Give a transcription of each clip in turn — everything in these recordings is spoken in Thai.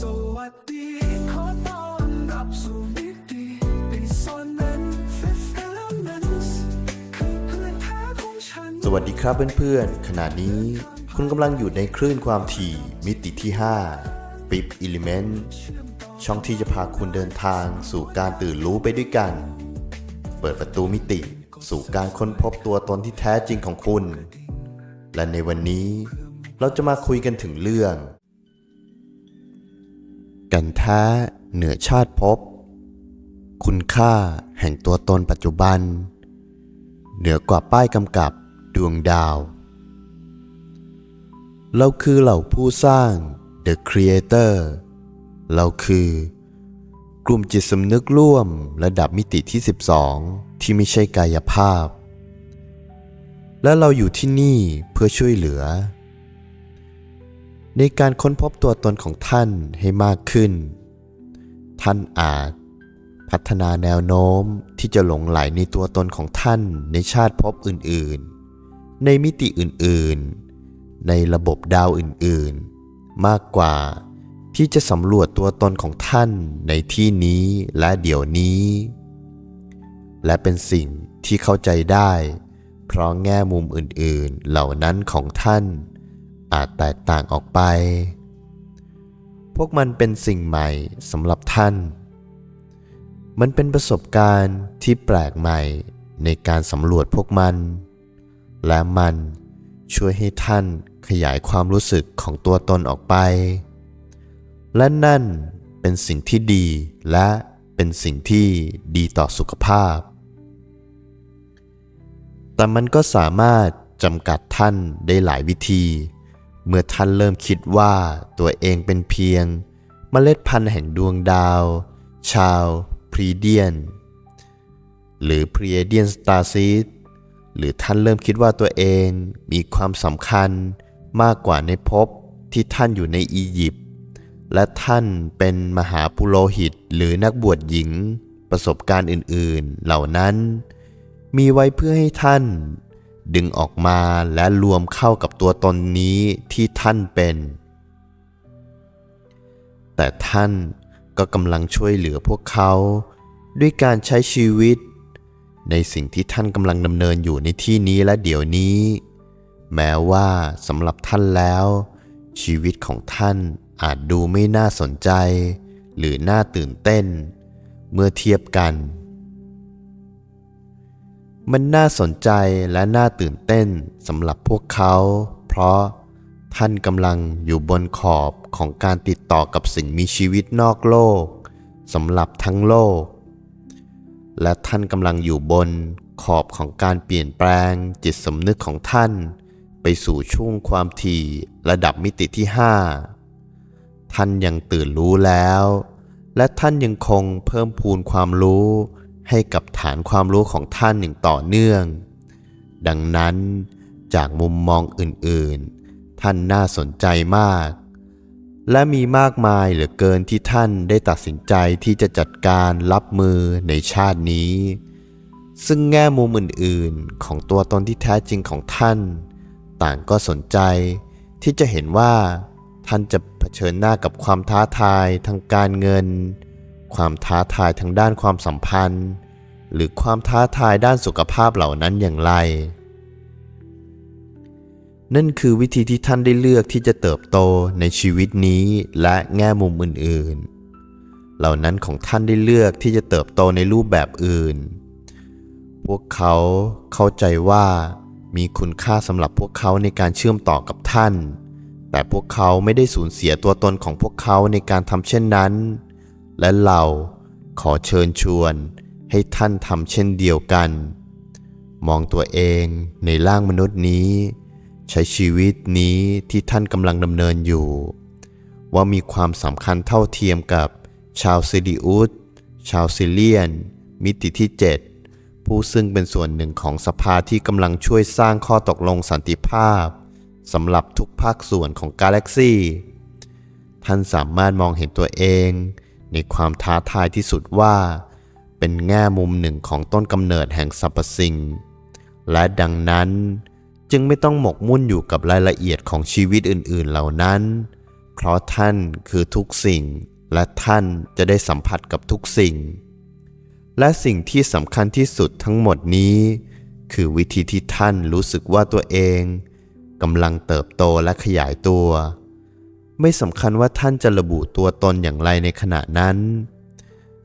สวัสดี ขอต้อนรับสู่มิติ Dissonance Fifth Elements คือเพื่อนแท้ของฉัน สวัสดีครับเพื่อนๆ ขณะนี้ คุณกำลังอยู่ในคลื่นความถี่มิติที่ 5 ปิบอิเลเมนต์ช่องที่จะพาคุณเดินทางสู่การตื่นรู้ไปด้วยกัน เปิดประตูมิติสู่การค้นพบตัวตนที่แท้จริงของคุณ และในวันนี้เราจะมาคุยกันถึงเรื่อง กันแท้เหนือชาติภพคุณค่าแห่งตัวตนปัจจุบัน เหนือกว่าป้ายกำกับดวงดาว เราคือเหล่าผู้สร้าง The Creator เราคือ กลุ่มจิตสำนึกร่วมระดับมิติที่ 12 ที่ไม่ใช่กายภาพ และเราอยู่ที่นี่เพื่อช่วยเหลือ ในการค้นพบตัวตนของท่านให้มากขึ้น ท่านอาจพัฒนาแนวโน้มที่จะหลงไหลในตัวตนของท่านในชาติภพอื่นๆ ในมิติอื่นๆ ในระบบดาวอื่นๆ มากกว่าที่จะสำรวจตัวตนของท่านในที่นี้และเดี๋ยวนี้ และเป็นสิ่งที่เข้าใจได้ เพราะแง่มุมอื่นๆ เหล่านั้นของท่าน อาจแตกต่างออกไป พวกมันเป็นสิ่งใหม่สำหรับท่าน มันเป็นประสบการณ์ที่แปลกใหม่ในการสำรวจพวกมัน และมันช่วยให้ท่านขยายความรู้สึกของตัวตนออกไป และนั่นเป็นสิ่งที่ดีและเป็นสิ่งที่ดีต่อสุขภาพ แต่มันก็สามารถจำกัดท่านได้หลายวิธี เมื่อท่านเริ่มคิดว่าตัวเองเป็นเพียงเมล็ดพันธุ์แห่งดวงดาว ชาวพรีเดียน หรือพรีเดียนสตาร์ซีดหรือท่านเริ่มคิดว่าตัวเองมีความสำคัญมากกว่าในภพที่ท่านอยู่ในอียิปต์และท่านเป็นมหาปุโรหิตหรือนักบวชหญิงประสบการณ์อื่นๆเหล่านั้น มีไว้เพื่อให้ท่าน ดึงออกมาและรวมเข้ากับตัวตนนี้ที่ท่านเป็น แต่ท่านก็กำลังช่วยเหลือพวกเขา ด้วยการใช้ชีวิต ในสิ่งที่ท่านกำลังดำเนินอยู่ในที่นี้และเดี๋ยวนี้ แม้ว่าสำหรับท่านแล้ว ชีวิตของท่านอาจดูไม่น่าสนใจ หรือน่าตื่นเต้น เมื่อเทียบกัน มันน่าสนใจและน่าตื่นเต้นสำหรับพวกเขา เพราะท่านกำลังอยู่บนขอบของการติดต่อกับสิ่งมีชีวิตนอกโลกสำหรับทั้งโลก และท่านกำลังอยู่บนขอบของการเปลี่ยนแปลงจิตสำนึกของท่าน ไปสู่ช่วงความถี่ระดับมิติที่ 5 ท่านยังตื่นรู้แล้ว และท่านยังคงเพิ่มพูนความรู้ ให้กับฐานความรู้ของท่านอย่างต่อเนื่อง ดังนั้นจากมุมมองอื่นๆ ท่านน่าสนใจมาก และมีมากมายเหลือเกินที่ท่านได้ตัดสินใจที่จะจัดการรับมือในชาตินี้ ซึ่งแง่มุมอื่นๆ ของตัวตนที่แท้จริงของท่าน ต่างก็สนใจที่จะเห็นว่าท่านจะเผชิญหน้ากับความท้าทายทางการเงิน ความท้าทายทางด้านความสัมพันธ์ หรือความท้าทายด้านสุขภาพเหล่านั้นอย่างไร นั่นคือวิธีที่ท่านได้เลือกที่จะเติบโตในชีวิตนี้และแง่มุมอื่นๆ เหล่านั้นของท่านได้เลือกที่จะเติบโตในรูปแบบอื่น พวกเขาเข้าใจว่ามีคุณค่าสำหรับพวกเขาในการเชื่อมต่อกับท่าน แต่พวกเขาไม่ได้สูญเสียตัวตนของพวกเขาในการทำเช่นนั้น และเราขอเชิญชวนให้ท่านทำเช่นเดียวกัน มองตัวเองในร่างมนุษย์นี้ ใช้ชีวิตนี้ที่ท่านกำลังดำเนินอยู่ ว่ามีความสำคัญเท่าเทียมกับชาวซิดิอุสชาวซิเลียน มิติที่ 7 ผู้ซึ่งเป็นส่วนหนึ่งของสภาที่กำลังช่วยสร้างข้อตกลงสันติภาพสำหรับทุกภาคส่วนของกาแล็กซีท่านสามารถมองเห็นตัวเอง ในความท้าทายที่สุดว่า เป็นแง่มุมหนึ่งของต้นกำเนิดแห่งสรรพสิ่ง และดังนั้นจึงไม่ต้องหมกมุ่นอยู่กับรายละเอียดของชีวิตอื่น ๆ เหล่านั้น เพราะท่านคือทุกสิ่ง และท่านจะได้สัมผัสกับทุกสิ่ง และสิ่งที่สำคัญที่สุดทั้งหมดนี้ คือวิธีที่ท่านรู้สึกว่าตัวเองกำลังเติบโตและขยายตัว ไม่สำคัญว่าท่านจะระบุตัวตนอย่างไรในขณะนั้น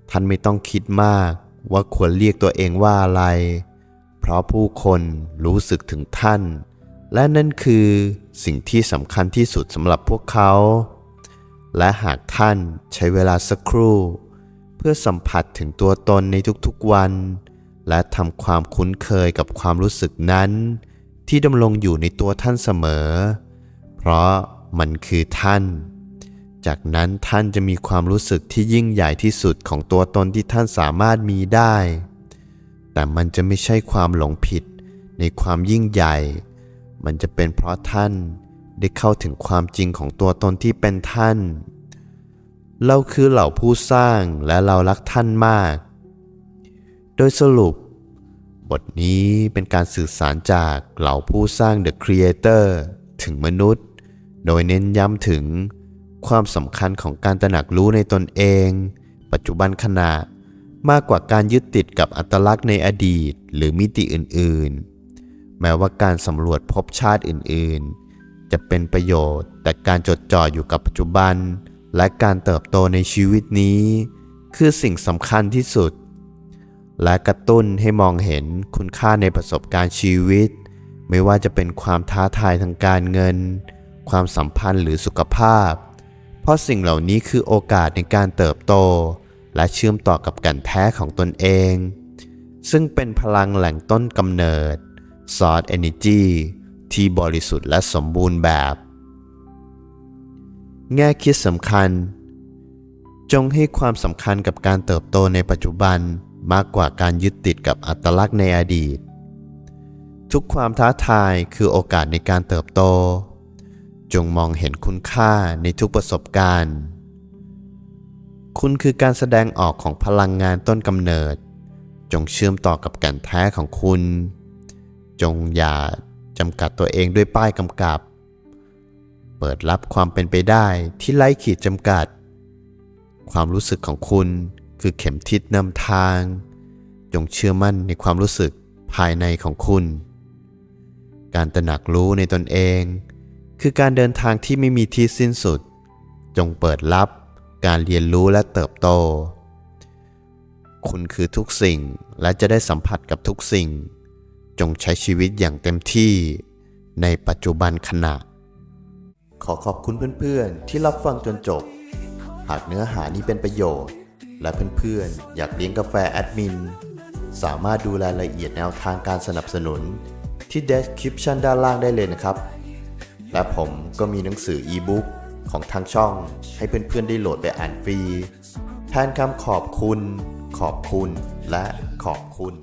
ท่านไม่ต้องคิดมากว่าควรเรียกตัวเองว่าอะไร เพราะผู้คนรู้สึกถึงท่าน และนั่นคือสิ่งที่สำคัญที่สุดสำหรับพวกเขา และหากท่านใช้เวลาสักครู่ เพื่อสัมผัสถึงตัวตนในทุกๆวัน และทำความคุ้นเคยกับความรู้สึกนั้น ที่ดำรงอยู่ในตัวท่านเสมอ เพราะ มันคือท่าน จากนั้นท่านจะมีความรู้สึกที่ยิ่งใหญ่ที่สุดของตัวตนที่ท่านสามารถมีได้ แต่มันจะไม่ใช่ความหลงผิดในความยิ่งใหญ่ มันจะเป็นเพราะท่านได้เข้าถึงความจริงของตัวตนที่เป็นท่าน เราคือเหล่าผู้สร้างและเรารักท่านมาก โดยสรุป บทนี้เป็นการสื่อสารจากเหล่าผู้สร้าง The Creator ถึงมนุษย์ โดยเน้นย้ำถึงความสำคัญของการตระหนักรู้ในตนเอง ปัจจุบันขณะมากกว่าการยึดติดกับอัตลักษณ์ในอดีตหรือมิติอื่นๆ แม้ว่าการสำรวจภพชาติอื่นๆ จะเป็นประโยชน์ แต่การจดจ่ออยู่กับปัจจุบัน และการเติบโตในชีวิตนี้ คือสิ่งสำคัญที่สุด และกระตุ้นให้มองเห็นคุณค่าในประสบการณ์ชีวิต ไม่ว่าจะเป็นความท้าทายทางการเงิน ความสัมพันธ์หรือสุขภาพ เพราะสิ่งเหล่านี้คือโอกาสในการเติบโต และเชื่อมต่อกับกันแท้ของตนเอง ซึ่งเป็นพลังแหล่งต้นกำเนิด Source Energy ที่บริสุทธิ์และสมบูรณ์แบบ แง่คิดสำคัญ จงให้ความสำคัญกับการเติบโตในปัจจุบันมากกว่าการยึดติดกับอัตลักษณ์ในอดีต ทุกความท้าทายคือโอกาสในการเติบโต จงมองเห็นคุณค่าในทุกประสบการณ์ คุณคือการแสดงออกของพลังงานต้นกำเนิด จงเชื่อมต่อกับแก่นแท้ของคุณ จงอย่าจำกัดตัวเองด้วยป้ายกำกับ เปิดรับความเป็นไปได้ที่ไร้ขีดจำกัด ความรู้สึกของคุณคือเข็มทิศนำทาง จงเชื่อมั่นในความรู้สึกภายในของคุณ การตระหนักรู้ในตนเอง คือการเดินทางที่ไม่มีที่สิ้นสุด จงเปิดรับการเรียนรู้และเติบโต คุณคือทุกสิ่งและจะได้สัมผัสกับทุกสิ่ง จงใช้ชีวิตอย่างเต็มที่ในปัจจุบันขณะ ขอขอบคุณเพื่อนๆ ที่รับฟังจนจบ หากเนื้อหานี้เป็นประโยชน์ และเพื่อนๆ อยากเลี้ยงกาแฟแอดมิน สามารถดูรายละเอียดแนวทางการสนับสนุนที่ description ด้านล่างได้เลยนะครับ และผมก็มีหนังสืออีบุ๊กของทางช่อง ให้เพื่อนๆได้โหลดไปอ่านฟรี แทนคำขอบคุณ ขอบคุณ และขอบคุณ